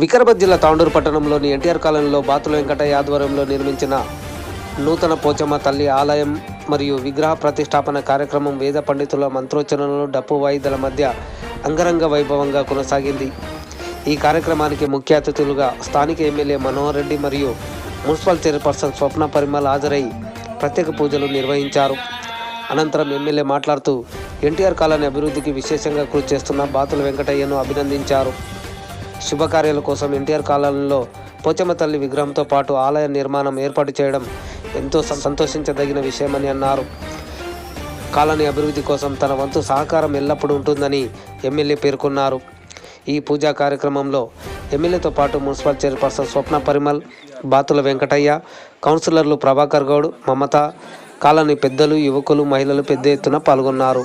వికారాబాద్ జిల్లా తాండూరు పట్టణంలోని ఎన్టీఆర్ కాలనీలో బాతుల వెంకటయ్య ఆధ్వర్యంలో నిర్మించిన నూతన పోచమ్మ తల్లి ఆలయం మరియు విగ్రహ ప్రతిష్టాపన కార్యక్రమం వేద పండితుల మంత్రోచ్చరణలు డప్పు వాయిదల మధ్య అంగరంగ వైభవంగా కొనసాగింది. ఈ కార్యక్రమానికి ముఖ్య అతిథులుగా స్థానిక ఎమ్మెల్యే మనోహర్ రెడ్డి మరియు మున్సిపల్ చైర్పర్సన్ స్వప్న పరిమల్ హాజరై ప్రత్యేక పూజలు నిర్వహించారు. అనంతరం ఎమ్మెల్యే మాట్లాడుతూ ఎన్టీఆర్ కాలనీ అభివృద్ధికి విశేషంగా కృషి చేస్తున్న బాతుల వెంకటయ్యను అభినందించారు. శుభకార్యాల కోసం ఎన్టీఆర్ కాలనీలో పోచమ్మ తల్లి విగ్రహంతో పాటు ఆలయ నిర్మాణం ఏర్పాటు చేయడం ఎంతో సంతోషించదగిన విషయమని అన్నారు. కాలనీ అభివృద్ధి కోసం తన వంతు సహకారం ఎల్లప్పుడూ ఉంటుందని ఎమ్మెల్యే పేర్కొన్నారు. ఈ పూజా కార్యక్రమంలో ఎమ్మెల్యేతో పాటు మున్సిపల్ చైర్పర్సన్ స్వప్న పరిమల్ బాతుల వెంకటయ్య కౌన్సిలర్లు ప్రభాకర్ గౌడ్ మమత కాలనీ పెద్దలు యువకులు మహిళలు పెద్ద ఎత్తున పాల్గొన్నారు.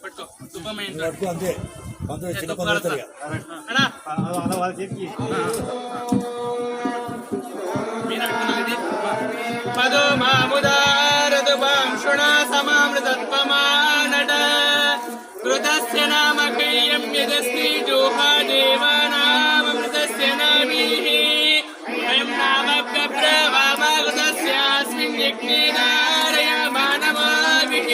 పెట్టుకో దుబ్బమైంది అంతే పంతులు చిన్న అన్నా అలా వాళ్ళ చేతికి మధు మాముదారదుపాం శృణా సమామృతత్వమానట కృతస్య నామ కయ్యం యదస్తి జోహా దేవానామృతస్య నామీః అయం నామ ప్రబ్రవామృతస్యాస్మిన్ యజ్ఞే నారయమానమాభిః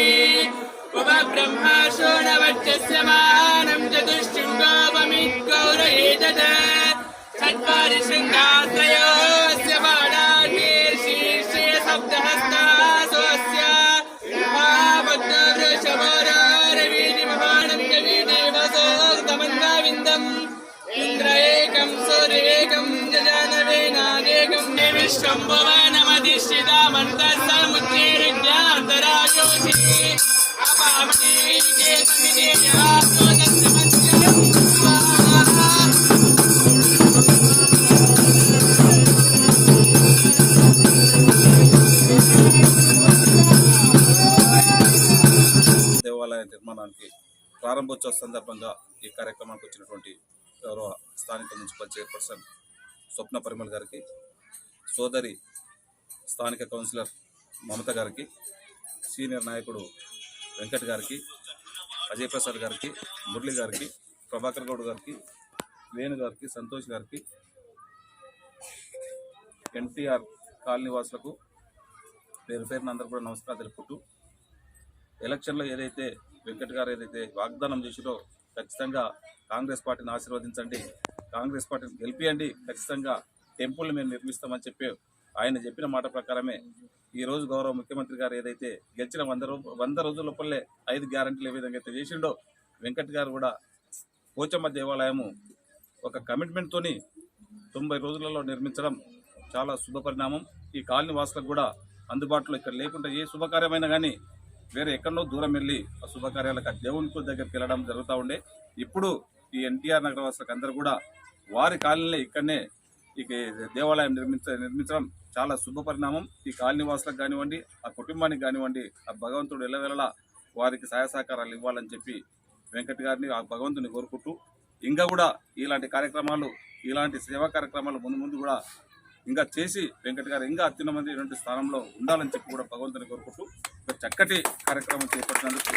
ఉపబ్రహ్మా శోణవచ్చస్య మానం చతుష్టింగోపమిత్కౌరయేతద చత్వారి దేవాలయ నిర్మాణానికి ప్రారంభోత్సవ సందర్భంగా ఈ కార్యక్రమానికి వచ్చినటువంటి గౌరవ స్థానిక మున్సిపల్ చైర్పర్సన్ స్వప్న పరిమల్ గారికి సోదరి స్థానిక కౌన్సిలర్ మమత గారికి సీనియర్ నాయకుడు వెంకట్ గారికి అజయ్ ప్రసాద్ గారికి మురళి గారికి ప్రభాకర్ గౌడ్ గారికి వేణు గారికి సంతోష్ గారికి ఎన్టీఆర్ కాలనీ వాసులకు పేరు పేరున అందరూ కూడా నమస్కారం తెలుపుకుంటూ ఎలక్షన్లో ఏదైతే వెంకట్ గారు ఏదైతే వాగ్దానం చేసిరో ఖచ్చితంగా కాంగ్రెస్ పార్టీని ఆశీర్వదించండి కాంగ్రెస్ పార్టీని గెలిపియండి ఖచ్చితంగా టెంపుల్ మేము నిర్మిస్తామని చెప్పి ఆయన చెప్పిన మాట ప్రకారమే ఈ రోజు గౌరవ ముఖ్యమంత్రి గారు ఏదైతే గెలిచిన వంద రూ వంద రోజుల లోపలే ఐదు గ్యారంటీలు ఏ విధంగా అయితే చేసిండో వెంకట్ గారు కూడా పోచమ్మ దేవాలయము ఒక కమిట్మెంట్తోని తొంభై రోజులలో నిర్మించడం చాలా శుభ పరిణామం. ఈ కాలనీ వాసులకు కూడా అందుబాటులో ఇక్కడ లేకుండా ఏ శుభకార్యమైనా కానీ వేరే ఎక్కడో దూరం వెళ్ళి ఆ శుభకార్యాలకు ఆ దేవుని దగ్గరికి వెళ్ళడం జరుగుతూ ఉండే. ఇప్పుడు ఈ ఎన్టీఆర్ నగర వాసులకు అందరూ కూడా వారి కాలనీలో ఇక్కడనే ఈ దేవాలయం నిర్మించ నిర్మించడం చాలా శుభ పరిణామం. ఈ కాలనివాసులకు కానివ్వండి ఆ కుటుంబానికి కానివ్వండి ఆ భగవంతుడు ఎల్లవెల్లలా వారికి సహాయ సహకారాలు ఇవ్వాలని చెప్పి వెంకట్ గారిని ఆ భగవంతుని కోరుకుంటూ ఇంకా కూడా ఇలాంటి కార్యక్రమాలు ఇలాంటి సేవా కార్యక్రమాలు ముందు ముందు కూడా ఇంకా చేసి వెంకట్ గారు ఇంకా అత్యున్నమైనటువంటి స్థానంలో ఉండాలని చెప్పి కూడా భగవంతుని కోరుకుంటూ చక్కటి కార్యక్రమం చేపట్టినందుకు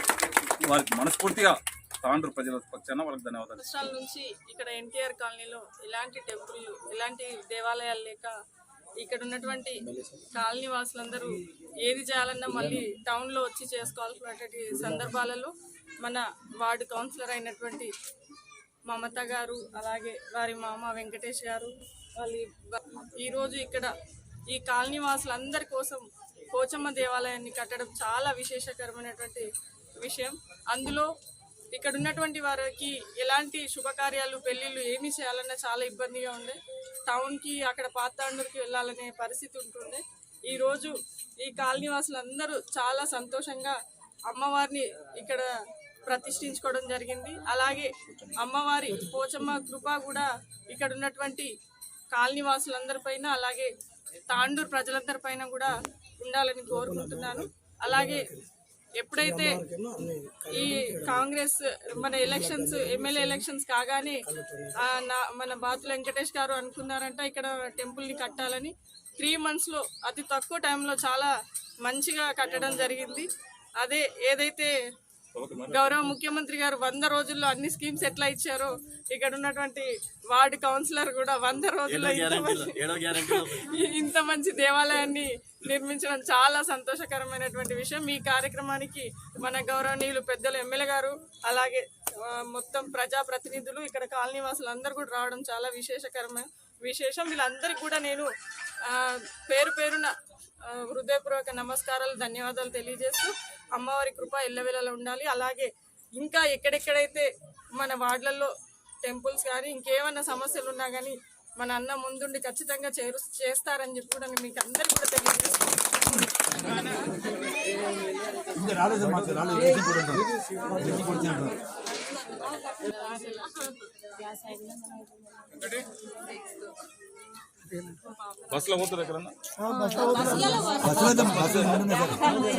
వారికి మనస్ఫూర్తిగా తాండ్రు ప్రజల పక్షాన వాళ్ళకి ధన్యవాదాలు. సంవత్సరాల నుంచి ఇక్కడ ఎన్టీఆర్ కాలనీలో ఇలాంటి టెంపుల్ ఎలాంటి దేవాలయాలు లేక ఇక్కడ ఉన్నటువంటి కాలనీ వాసులందరూ ఏది చేయాలన్నా మళ్ళీ టౌన్లో వచ్చి చేసుకోవాల్సినటువంటి సందర్భాలలో మన వార్డు కౌన్సిలర్ అయినటువంటి మమత గారు అలాగే వారి మామ వెంకటేష్ గారు వాళ్ళు ఈరోజు ఇక్కడ ఈ కాలనీ వాసులందరి కోసం పోచమ్మ దేవాలయాన్ని కట్టడం చాలా విశేషకరమైనటువంటి విషయం. అందులో ఇక్కడ ఉన్నటువంటి వారికి ఎలాంటి శుభకార్యాలు పెళ్ళిళ్ళు ఏమి చేయాలన్నా చాలా ఇబ్బందిగా ఉండే టౌన్కి అక్కడ పాతాండూరుకి వెళ్ళాలనే పరిస్థితి ఉంటుండే ఈరోజు ఈ కాలనీ వాసులందరూ చాలా సంతోషంగా అమ్మవారిని ఇక్కడ ప్రతిష్ఠించుకోవడం జరిగింది. అలాగే అమ్మవారి పోచమ్మ కృప కూడా ఇక్కడ ఉన్నటువంటి కాలనీ వాసులందరిపైన అలాగే తాండూరు ప్రజలందరిపైన కూడా ఉండాలని కోరుకుంటున్నాను. అలాగే ఎప్పుడైతే ఈ కాంగ్రెస్ మన ఎలక్షన్స్ ఎమ్మెల్యే ఎలక్షన్స్ కాగానే మన బాతుల వెంకటేష్ గారు అనుకున్నారంట ఇక్కడ టెంపుల్ని కట్టాలని. త్రీ మంత్స్లో అతి తక్కువ టైంలో చాలా మంచిగా కట్టడం జరిగింది. అదే ఏదైతే గౌరవ ముఖ్యమంత్రి గారు వంద రోజుల్లో అన్ని స్కీమ్స్ ఎట్లా ఇచ్చారో? ఇక్కడ ఉన్నటువంటి వార్డు కౌన్సిలర్ కూడా వంద రోజుల్లో ఇంత మంచి- దేవాలయాన్ని నిర్మించడం చాలా సంతోషకరమైనటువంటి విషయం. ఈ కార్యక్రమానికి మన గౌరవనీయులు పెద్దలు ఎమ్మెల్యే గారు అలాగే మొత్తం ప్రజా ప్రతినిధులు ఇక్కడ కాలనీ వాసులు అందరూ కూడా రావడం చాలా విశేషకరమైన విశేషం. వీళ్ళందరికీ కూడా నేను పేరు పేరున హృదయపూర్వక నమస్కారాలు ధన్యవాదాలు తెలియజేస్తూ అమ్మవారి కృప ఎల్లవేళలా ఉండాలి. అలాగే ఇంకా ఎక్కడెక్కడైతే మన వార్డులలో టెంపుల్స్ కానీ ఇంకేమైనా సమస్యలు ఉన్నా కానీ మన అన్న ముందుండి ఖచ్చితంగా చేరు చేస్తారని చెప్పి కూడా నేను మీకు అందరికీ కూడా తెలియజేస్తున్నాను. బస్సులో పోతారు ఎక్కడన్నా?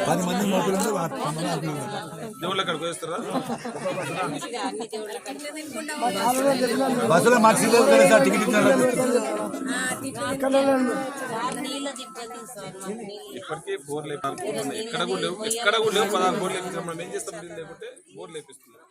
పది మంది మొక్కలు దేవుళ్ళు అక్కడికి వేస్తారా బస్సులో టికెట్ ఇచ్చినారు ఇప్పటికీ బోర్లు ఎక్కడ కూడా లేవు. ఎక్కడ కూడా లేవు. పదహారు బోర్లు లేపించారు మనం ఏం చేస్తాం? లేకుంటే బోర్లు లేపిస్తున్నాం